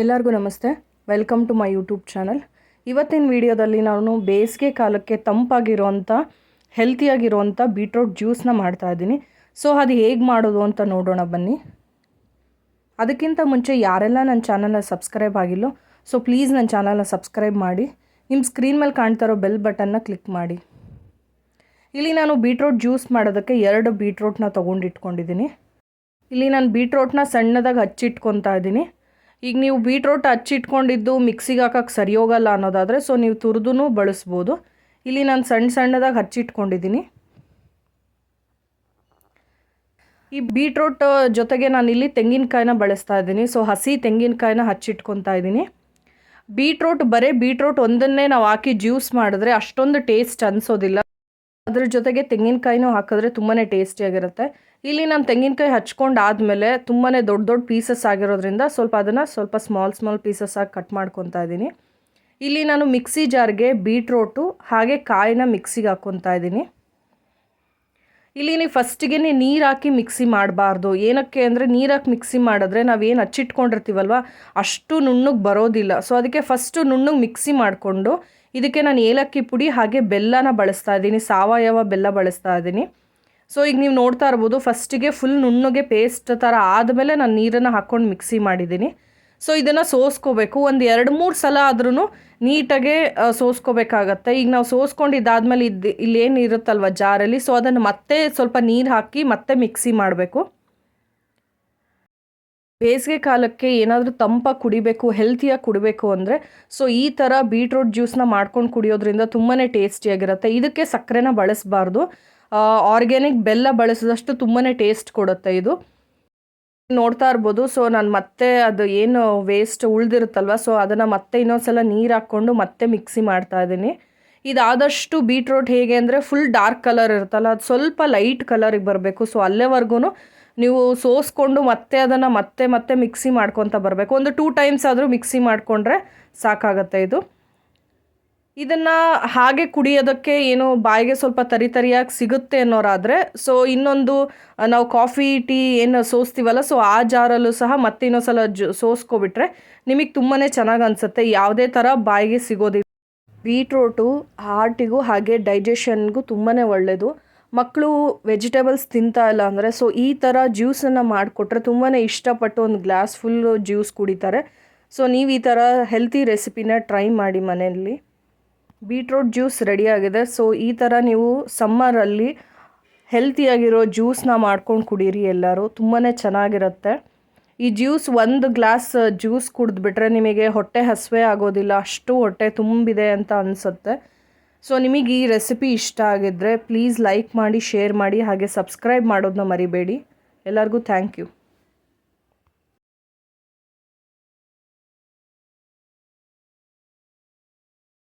ಎಲ್ಲರಿಗೂ ನಮಸ್ತೆ. Welcome to my YouTube channel ಇವತ್ತಿನ ವಿಡಿಯೋದಲ್ಲಿ ನಾನು ಬೇಸಿಗೆ ಕಾಲಕ್ಕೆ ತಂಪಾಗಿರುವಂಥ ಹೆಲ್ತಿಯಾಗಿರುವಂಥ ಬೀಟ್ರೋಟ್ ಜ್ಯೂಸ್ನ ಮಾಡ್ತಾ ಇದ್ದೀನಿ. ಸೊ ಅದು ಹೇಗೆ ಮಾಡೋದು ಅಂತ ನೋಡೋಣ ಬನ್ನಿ. ಅದಕ್ಕಿಂತ ಮುಂಚೆ ಯಾರೆಲ್ಲ ನನ್ನ ಚಾನಲ್ನ ಸಬ್ಸ್ಕ್ರೈಬ್ ಆಗಿಲ್ಲೋ ಸೊ ಪ್ಲೀಸ್ ನನ್ನ ಚಾನಲ್ನ ಸಬ್ಸ್ಕ್ರೈಬ್ ಮಾಡಿ. ನಿಮ್ಮ ಸ್ಕ್ರೀನ್ ಮೇಲೆ ಕಾಣ್ತಾ ಇರೋ ಬೆಲ್ ಬಟನ್ನ ಕ್ಲಿಕ್ ಮಾಡಿ. ಇಲ್ಲಿ ನಾನು ಬೀಟ್ರೋಟ್ ಜ್ಯೂಸ್ ಮಾಡೋದಕ್ಕೆ ಎರಡು ಬೀಟ್ರೋಟ್ನ ತೊಗೊಂಡಿಟ್ಕೊಂಡಿದ್ದೀನಿ. ಇಲ್ಲಿ ನಾನು ಬೀಟ್ರೋಟ್ನ ಸಣ್ಣದಾಗಿ ಹಚ್ಚಿಟ್ಕೊತಾ ಇದ್ದೀನಿ. ಈಗ ನೀವು ಬೀಟ್ರೋಟ್ ಹಚ್ಚಿಟ್ಕೊಂಡಿದ್ದು ಮಿಕ್ಸಿಗೆ ಹಾಕಕ್ಕೆ ಸರಿ ಹೋಗಲ್ಲ ಅನ್ನೋದಾದರೆ ಸೊ ನೀವು ತುರಿದು ಬಳಸ್ಬೋದು. ಇಲ್ಲಿ ನಾನು ಸಣ್ಣ ಸಣ್ಣದಾಗಿ ಹಚ್ಚಿಟ್ಕೊಂಡಿದ್ದೀನಿ ಈ ಬೀಟ್ರೋಟ್ ಜೊತೆಗೆ ನಾನು ಇಲ್ಲಿ ತೆಂಗಿನಕಾಯಿನ ಬಳಸ್ತಾ ಇದ್ದೀನಿ. ಸೊ ಹಸಿ ತೆಂಗಿನಕಾಯಿನ ಹಚ್ಚಿಟ್ಕೊತಾ ಇದ್ದೀನಿ. ಬೀಟ್ರೋಟ್ ಬರೀ ಬೀಟ್ರೋಟ್ ಒಂದನ್ನೇ ನಾವು ಹಾಕಿ ಜ್ಯೂಸ್ ಮಾಡಿದ್ರೆ ಅಷ್ಟೊಂದು ಟೇಸ್ಟ್ ಅನಿಸೋದಿಲ್ಲ. ಅದ್ರ ಜೊತೆಗೆ ತೆಂಗಿನಕಾಯಿನೂ ಹಾಕಿದ್ರೆ ತುಂಬಾ ಟೇಸ್ಟಿಯಾಗಿರುತ್ತೆ ಇಲ್ಲಿ ನಾನು ತೆಂಗಿನಕಾಯಿ ಹಚ್ಕೊಂಡು ಆದಮೇಲೆ ತುಂಬಾ ದೊಡ್ಡ ದೊಡ್ಡ ಪೀಸಸ್ ಆಗಿರೋದ್ರಿಂದ ಸ್ವಲ್ಪ ಅದನ್ನು ಸ್ವಲ್ಪ ಸ್ಮಾಲ್ ಸ್ಮಾಲ್ ಪೀಸಸ್ ಆಗಿ ಕಟ್ ಮಾಡ್ಕೊತಾ ಇದ್ದೀನಿ ಇಲ್ಲಿ ನಾನು ಮಿಕ್ಸಿ ಜಾರ್ಗೆ ಬೀಟ್ರೋಟು ಹಾಗೆ ಕಾಯಿನ ಮಿಕ್ಸಿಗೆ ಹಾಕ್ಕೊತಾ ಇದ್ದೀನಿ ಇಲ್ಲಿ ನೀವು ಫಸ್ಟಿಗೆ ನೀರು ಹಾಕಿ ಮಿಕ್ಸಿ ಮಾಡಬಾರ್ದು. ಏನಕ್ಕೆ ಅಂದರೆ ನೀರು ಹಾಕಿ ಮಿಕ್ಸಿ ಮಾಡಿದ್ರೆ ನಾವೇನು ಹಚ್ಚಿಟ್ಕೊಂಡಿರ್ತೀವಲ್ವ, ಅಷ್ಟು ನುಣ್ಣಗೆ ಬರೋದಿಲ್ಲ. ಸೊ ಅದಕ್ಕೆ ಫಸ್ಟು ನುಣ್ಣಗೆ ಮಿಕ್ಸಿ ಮಾಡಿಕೊಂಡು ಇದಕ್ಕೆ ನಾನು ಏಲಕ್ಕಿ ಪುಡಿ ಹಾಗೆ ಬೆಲ್ಲನ ಬಳಸ್ತಾ ಇದ್ದೀನಿ, ಸಾವಯವ ಬೆಲ್ಲ ಬಳಸ್ತಾ ಇದ್ದೀನಿ. ಸೊ ಈಗ ನೀವು ನೋಡ್ತಾ ಇರ್ಬೋದು ಫಸ್ಟಿಗೆ ಫುಲ್ ನುಣ್ಣಗೆ ಪೇಸ್ಟ್ ಥರ ಆದಮೇಲೆ ನಾನು ನೀರನ್ನು ಹಾಕ್ಕೊಂಡು ಮಿಕ್ಸಿ ಮಾಡಿದ್ದೀನಿ. ಸೊ ಇದನ್ನು ಸೋಸ್ಕೋಬೇಕು. ಒಂದು ಎರಡು ಮೂರು ಸಲ ಆದ್ರೂ ನೀಟಾಗೆ ಸೋಸ್ಕೋಬೇಕಾಗತ್ತೆ. ಈಗ ನಾವು ಸೋಸ್ಕೊಂಡು ಇದಾದಮೇಲೆ ಇದು ಇಲ್ಲೇನು ಇರುತ್ತಲ್ವ ಜಾರಲ್ಲಿ? ಸೊ ಅದನ್ನು ಮತ್ತೆ ಸ್ವಲ್ಪ ನೀರು ಹಾಕಿ ಮತ್ತೆ ಮಿಕ್ಸಿ ಮಾಡಬೇಕು. ಬೇಸಿಗೆ ಕಾಲಕ್ಕೆ ಏನಾದರೂ ತಂಪಾಗಿ ಕುಡಿಬೇಕು ಹೆಲ್ತಿಯಾಗಿ ಕುಡಿಬೇಕು ಅಂದರೆ ಸೊ ಈ ಥರ ಬೀಟ್ರೂಟ್ ಜ್ಯೂಸನ್ನ ಮಾಡ್ಕೊಂಡು ಕುಡಿಯೋದ್ರಿಂದ ತುಂಬಾ ಟೇಸ್ಟಿಯಾಗಿರುತ್ತೆ ಇದಕ್ಕೆ ಸಕ್ಕರೆನ ಬಳಸಬಾರ್ದು. ಆರ್ಗ್ಯಾನಿಕ್ ಬೆಲ್ಲ ಬಳಸಿದಷ್ಟು ತುಂಬಾ ಟೇಸ್ಟ್ ಕೊಡುತ್ತೆ ಇದು. ನೋಡ್ತಾ ಇರ್ಬೋದು ಸೊ ನಾನು ಮತ್ತೆ ಅದು ಏನು ವೇಸ್ಟ್ ಉಳಿದಿರುತ್ತಲ್ವ ಸೊ ಅದನ್ನು ಮತ್ತೆ ಇನ್ನೊಂದ್ಸಲ ನೀರು ಹಾಕ್ಕೊಂಡು ಮತ್ತೆ ಮಿಕ್ಸಿ ಮಾಡ್ತಾ ಇದ್ದೀನಿ. ಇದಾದಷ್ಟು ಬೀಟ್ರೋಟ್ ಹೇಗೆ ಅಂದರೆ ಫುಲ್ ಡಾರ್ಕ್ ಕಲರ್ ಇರುತ್ತಲ್ಲ, ಅದು ಸ್ವಲ್ಪ ಲೈಟ್ ಕಲರಿಗೆ ಬರಬೇಕು ಸೊ ಅಲ್ಲೇವರೆಗೂ ನೀವು ಸೋಸ್ಕೊಂಡು ಮತ್ತೆ ಅದನ್ನು ಮತ್ತೆ ಮತ್ತೆ ಮಿಕ್ಸಿ ಮಾಡ್ಕೊತ ಬರಬೇಕು. ಒಂದು ಟೂ ಟೈಮ್ಸ್ ಆದರೂ ಮಿಕ್ಸಿ ಮಾಡಿಕೊಂಡ್ರೆ ಸಾಕಾಗತ್ತೆ ಇದು. ಇದನ್ನು ಹಾಗೆ ಕುಡಿಯೋದಕ್ಕೆ ಏನು ಬಾಯಿಗೆ ಸ್ವಲ್ಪ ತರಿ ತರಿಯಾಗಿ ಸಿಗುತ್ತೆ ಅನ್ನೋರಾದರೆ ಸೊ ಇನ್ನೊಂದು ನಾವು ಕಾಫಿ ಟೀ ಏನು ಸೋಸ್ತೀವಲ್ಲ ಸೊ ಆ ಜಾರಲ್ಲೂ ಸಹ ಮತ್ತೆ ಇನ್ನೊಂದ್ಸಲ ಜು, ಸೋಸ್ಕೊಬಿಟ್ರೆ ನಿಮಗೆ ತುಂಬಾ ಚೆನ್ನಾಗಿ ಅನಿಸುತ್ತೆ. ಯಾವುದೇ ಥರ ಬಾಯಿಗೆ ಸಿಗೋದಿಲ್ಲ. ಬೀಟ್ರೋಟು ಹಾರ್ಟಿಗೂ ಹಾಗೆ ಡೈಜೆಷನ್ಗೂ ತುಂಬಾ ಒಳ್ಳೆಯದು ಮಕ್ಕಳು ವೆಜಿಟೇಬಲ್ಸ್ ತಿಂತಾ ಇಲ್ಲ ಅಂದರೆ ಸೊ ಈ ಥರ ಜ್ಯೂಸನ್ನು ಮಾಡಿಕೊಟ್ರೆ ತುಂಬಾ ಇಷ್ಟಪಟ್ಟು ಒಂದು ಗ್ಲಾಸ್ ಫುಲ್ಲು ಜ್ಯೂಸ್ ಕುಡಿತಾರೆ. ಸೊ ನೀವು ಈ ಥರ ಹೆಲ್ತಿ ರೆಸಿಪಿನ ಟ್ರೈ ಮಾಡಿ ಮನೆಯಲ್ಲಿ. ಬೀಟ್ರೋಟ್ ಜ್ಯೂಸ್ ರೆಡಿಯಾಗಿದೆ ಸೊ ಈ ಥರ ನೀವು ಸಮ್ಮರಲ್ಲಿ ಹೆಲ್ತಿಯಾಗಿರೋ ಜ್ಯೂಸನ್ನ ಮಾಡ್ಕೊಂಡು ಕುಡೀರಿ ಎಲ್ಲರೂ. ತುಂಬಾ ಚೆನ್ನಾಗಿರುತ್ತೆ. ಈ ಜ್ಯೂಸ್ ಒಂದು ಗ್ಲಾಸ್ ಜ್ಯೂಸ್ ಕುಡಿದ್ಬಿಟ್ರೆ ನಿಮಗೆ ಹೊಟ್ಟೆ ಹಸುವೆ ಆಗೋದಿಲ್ಲ, ಅಷ್ಟು ಹೊಟ್ಟೆ ತುಂಬಿದೆ ಅಂತ ಅನಿಸುತ್ತೆ. ಸೊ ನಿಮಗೆ ಈ ರೆಸಿಪಿ ಇಷ್ಟ ಆಗಿದ್ದರೆ ಪ್ಲೀಸ್ ಲೈಕ್ ಮಾಡಿ ಶೇರ್ ಮಾಡಿ, ಹಾಗೆ ಸಬ್ಸ್ಕ್ರೈಬ್ ಮಾಡೋದನ್ನ ಮರಿಬೇಡಿ. ಎಲ್ಲರಿಗೂ ಥ್ಯಾಂಕ್ ಯು